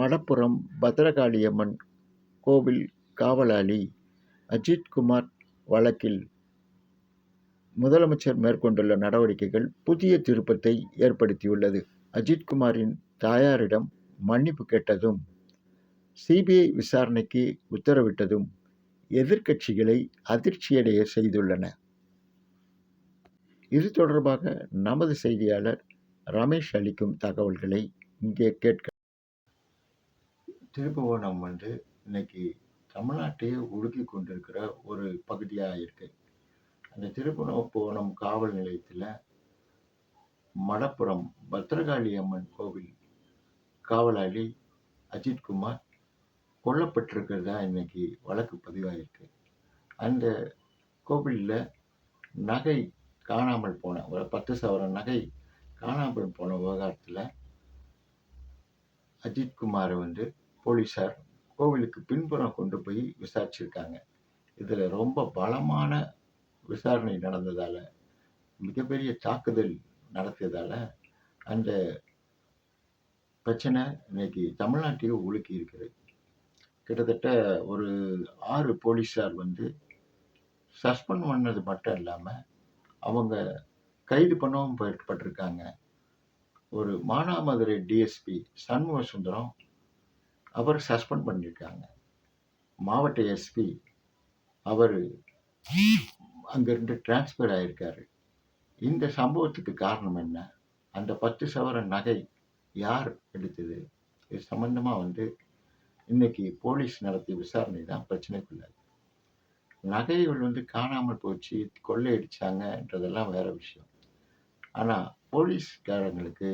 மடப்புரம் பத்ரகாளியம்மன் கோவில் காவலாளி அஜித்குமார் வழக்கில் முதலமைச்சர் மேற்கொண்டுள்ள நடவடிக்கைகள் புதிய திருப்பத்தை ஏற்படுத்தியுள்ளது. அஜித்குமாரின் தாயாரிடம் மன்னிப்பு கேட்டதும் சிபிஐ விசாரணைக்கு உத்தரவிட்டதும் எதிர்க்கட்சிகளை அதிர்ச்சியடைய செய்துள்ளன. இது தொடர்பாக நமது செய்தியாளர் ரமேஷ் அளிக்கும் தகவல்களை இங்கே கேட்க திருப்புவனம் வந்து இன்னைக்கு தமிழ்நாட்டையே உலுக்கி கொண்டிருக்கிற ஒரு பகுதியாக இருக்கு அந்த திருப்புவனம் காவல் நிலையத்தில் மடப்புறம் பத்திரகாளி அம்மன் கோவில் காவலாளி அஜித்குமார் கொல்லப்பட்டிருக்கிறதா இன்னைக்கு வழக்கு பதிவாயிருக்கு. அந்த கோவிலில் நகை காணாமல் போன ஒரு பத்து சவரன் நகை காணாமல் போன விவகாரத்தில் அஜித்குமாரை வந்து போலீஸார் கோவிலுக்கு பின்புறம் கொண்டு போய் விசாரிச்சிருக்காங்க. இதில் ரொம்ப பலமான விசாரணை நடந்ததால் மிகப்பெரிய தாக்குதல் நடத்தியதால் அந்த பிரச்சனை இன்னைக்கு தமிழ்நாட்டையே உலுக்கி இருக்கிறது கிட்டத்தட்ட ஒரு ஆறு போலீஸார் வந்து சஸ்பெண்ட் பண்ணது மட்டும் இல்லாமல் அவங்க கைது பண்ணவும் பட்டிருக்காங்க ஒரு மானாமதுரை டிஎஸ்பி சண்முக சுந்தரம் அவர் சஸ்பெண்ட் பண்ணியிருக்காங்க மாவட்ட எஸ்பி அவர் அங்கேருந்து டிரான்ஸ்ஃபர் ஆகியிருக்காரு இந்த சம்பவத்துக்கு காரணம் என்ன? அந்த பத்து சவர நகை யார் எடுத்தது? இது சம்பந்தமாக வந்து இன்னைக்கு போலீஸ் நடத்திய விசாரணை தான் பிரச்சனைக்குள்ளாது நகைகள் வந்து காணாமல் போச்சு கொள்ளையடிச்சாங்கன்றதெல்லாம் வேற விஷயம். ஆனால் போலீஸ்காரங்களுக்கு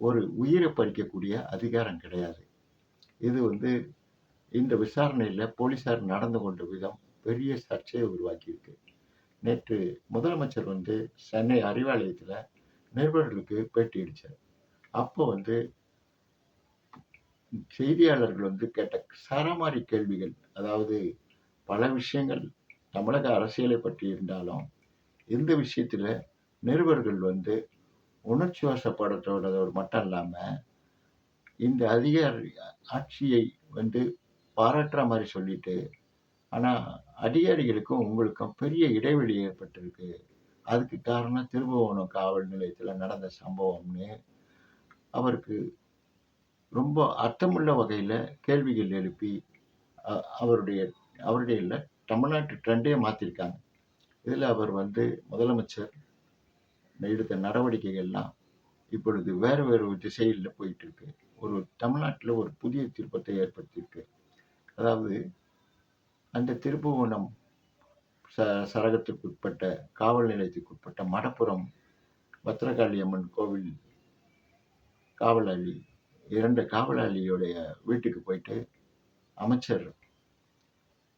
ஒரு உயிரை பறிக்கக்கூடிய அதிகாரம் கிடையாது. இது வந்து இந்த விசாரணையில் போலீஸார் நடந்து கொண்ட விதம் பெரிய சர்ச்சையை உருவாக்கியிருக்கு. நேற்று முதலமைச்சர் வந்து சென்னை அறிவாலயத்தில் நிருபர்களுக்கு பேட்டி அடித்தார் அப்போ வந்து செய்தியாளர்கள் வந்து கேட்ட சரமாரி கேள்விகள் அதாவது பல விஷயங்கள் தமிழக அரசியலை பற்றி இருந்தாலும் இந்த விஷயத்தில் நிருபர்கள் வந்து உணர்ச்சி வசப்படுறதோட மட்டும் இல்லாமல் இந்த அதிகார ஆட்சியை வந்து பாராட்டுற மாதிரி சொல்லிட்டு ஆனால் அதிகாரிகளுக்கும் உங்களுக்கும் பெரிய இடைவெளி ஏற்பட்டிருக்கு. அதுக்கு காரணம் திருபுவனம் காவல் நிலையத்தில் நடந்த சம்பவம்னு அவருக்கு ரொம்ப அர்த்தமுள்ள வகையில் கேள்விகள் எழுப்பி அவருடைய அவருடைய இல்லை தமிழ்நாட்டு ட்ரெண்டே மாற்றிருக்காங்க இதில் அவர் வந்து முதலமைச்சர் எடுத்த நடவடிக்கைகள்லாம் இப்பொழுது வேறு வேறு திசையில் போயிட்டு இருக்கு. ஒரு தமிழ்நாட்டில் ஒரு புதிய திருப்பத்தை ஏற்படுத்தியிருக்கு. அதாவது அந்த திருப்புவனம் ச சரகத்திற்குட்பட்ட காவல் நிலையத்துக்குட்பட்ட மடப்புறம் பத்திரகாளி அம்மன் கோவில் காவலாளி இரண்டு காவலாளியோடைய வீட்டுக்கு போயிட்டு அமைச்சர்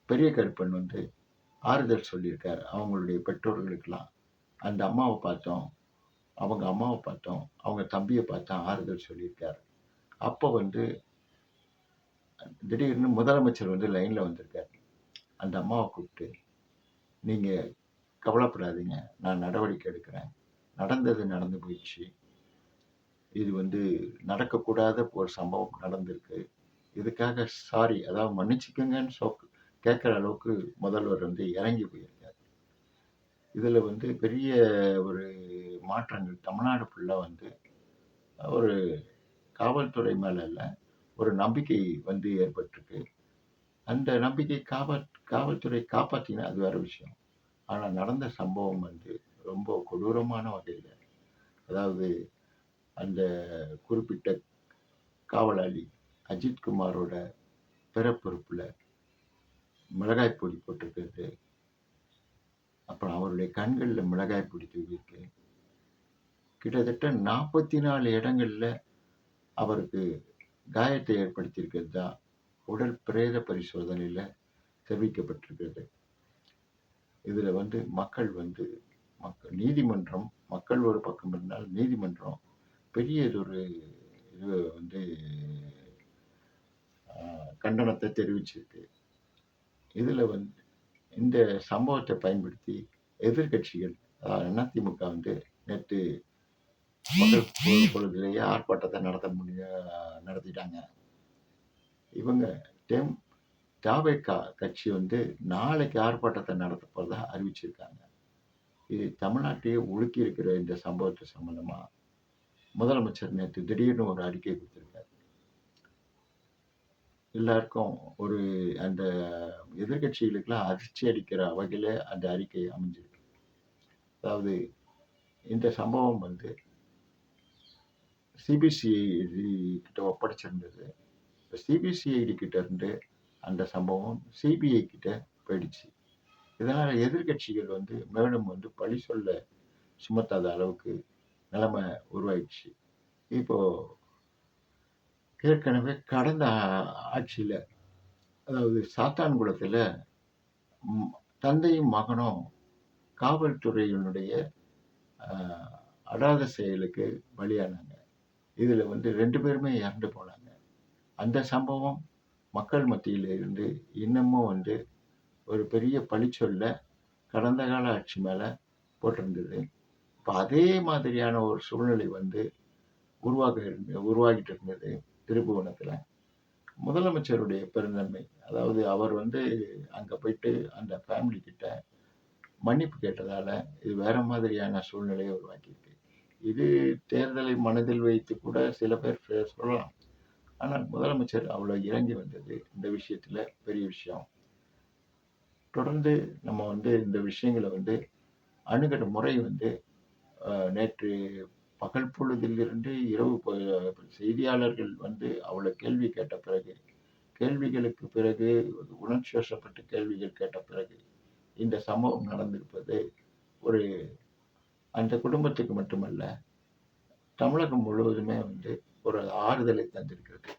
பெரிய கருப்பன் வந்து ஆறுதல் சொல்லியிருக்கார். அவங்களுடைய பெற்றோர்களுக்கெல்லாம் அந்த அம்மாவை பார்த்தோம் அவங்க அம்மாவை பார்த்தோம் அவங்க தம்பியை பார்த்தோம் ஆறுதல் சொல்லியிருக்காரு. அப்போ வந்து திடீர்னு முதலமைச்சர் வந்து லைனில் வந்திருக்கார். அந்த அம்மாவை கூப்பிட்டு நீங்கள் கவலைப்படாதீங்க நான் நடவடிக்கை எடுக்கிறேன். நடந்தது நடந்து போயிடுச்சு. இது வந்து நடக்கக்கூடாத ஒரு சம்பவம் நடந்திருக்கு. இதுக்காக சாரி அதாவது மன்னிச்சுக்கோங்கன்னு சொ கேட்குற அளவுக்கு முதல்வர் வந்து இறங்கி போயிருக்கார். இதில் வந்து பெரிய ஒரு மாற்றங்கள் தமிழ்நாடு ஃபுல்லாக வந்து ஒரு காவல்துறை மேலே ஒரு நம்பிக்கை வந்து ஏற்பட்டிருக்கு. அந்த நம்பிக்கை காவல் காவல்துறை காப்பாற்றினா அது வேற விஷயம். ஆனால் நடந்த சம்பவம் வந்து ரொம்ப கொடூரமான வகையில் அதாவது அந்த குறிப்பிட்ட காவலாளி அஜித்குமாரோட பிறப்பொறுப்பில் மிளகாய் பொடி போட்டிருக்கிறது. அப்புறம் அவருடைய கண்களில் மிளகாய் பொடி தூவிருக்கு கிட்டத்தட்ட நாற்பத்தி நாலு இடங்களில் அவருக்கு காயத்தை ஏற்படுத்தியிருக்கிறது தான். உடல் பிரேத பரிசோதனையில் தெரிவிக்கப்பட்டிருக்கிறது இதில் வந்து மக்கள் வந்து மக்கள் நீதிமன்றம் மக்கள் ஒரு பக்கம் இருந்தால் நீதிமன்றம் பெரியதொரு இது வந்து கண்டனத்தை தெரிவிச்சிருக்கு. இதில் வந்து இந்த சம்பவத்தை பயன்படுத்தி எதிர்கட்சிகள் அதிமுக வந்து நேற்று முதல் பொழுதுலேயே ஆர்ப்பாட்டத்தை நடத்த முடிய நடத்திட்டாங்க. இவங்க டெம் தாவேக்கா கட்சி வந்து நாளைக்கு ஆர்ப்பாட்டத்தை நடத்த போகிறதா அறிவிச்சிருக்காங்க. இது தமிழ்நாட்டையே உலுக்கி இருக்கிற இந்த சம்பவத்தை சம்பந்தமாக முதலமைச்சர் நேற்று திடீர்னு ஒரு அறிக்கை கொடுத்திருக்காரு. எல்லாருக்கும் ஒரு அந்த எதிர்கட்சிகளுக்கெல்லாம் அதிர்ச்சி அடிக்கிற வகையில் அந்த அறிக்கை அமைஞ்சிருக்கு. அதாவது இந்த சம்பவம் வந்து சிபிசிஐடி கிட்ட ஒப்படைச்சிருந்தது. இப்போ சிபிசிஐடி கிட்ட இருந்து அந்த சம்பவம் சிபிஐ கிட்ட போயிடுச்சு. இதனால் எதிர்கட்சிகள் வந்து மேலும் வந்து பழி சொல்ல சுமத்தாத அளவுக்கு நிலைமை உருவாயிடுச்சு. இப்போ ஏற்கனவே கடந்த ஆட்சியில் அதாவது சாத்தான்குளத்தில் தந்தையும் மகனும் காவல்துறையினுடைய அடாத செயலுக்கு பலியானாங்க. இதில் வந்து ரெண்டு பேருமே இறந்து போனாங்க. அந்த சம்பவம் மக்கள் மத்தியில் இருந்து இன்னமும் வந்து ஒரு பெரிய பழிச்சொல்ல கடந்த கால ஆட்சி மேலே போட்டிருந்தது. இப்போ அதே மாதிரியான ஒரு சூழ்நிலை வந்து உருவாக உருவாகிட்டு இருந்தது திருப்புவனத்தில். முதலமைச்சருடைய பெருந்தன்மை அதாவது அவர் வந்து அங்கே போயிட்டு அந்த ஃபேமிலி கிட்ட மன்னிப்பு கேட்டதால இது வேற மாதிரியான சூழ்நிலையை உருவாக்கியிருக்கு. இது தேர்தலை மனதில் வைத்து கூட சில பேர் சொல்லலாம். ஆனால் முதலமைச்சர் அவ்வளோ இறங்கி வந்தது இந்த விஷயத்தில் பெரிய விஷயம். தொடர்ந்து நம்ம வந்து இந்த விஷயங்களை வந்து அணுகிற முறை வந்து நேற்று பகல் பொழுதிலிருந்து இரவு செய்தியாளர்கள் வந்து அவ்வளோ கேள்வி கேட்ட பிறகு கேள்விகளுக்கு பிறகு உணர்ச்சி வசப்பட்டு கேள்விகள் கேட்ட பிறகு இந்த சம்பவம் நடந்திருப்பது ஒரு அந்த குடும்பத்துக்கு மட்டுமல்ல தமிழகம் முழுவதுமே வந்து ஒரு ஆறுதலை தந்திருக்கிறது.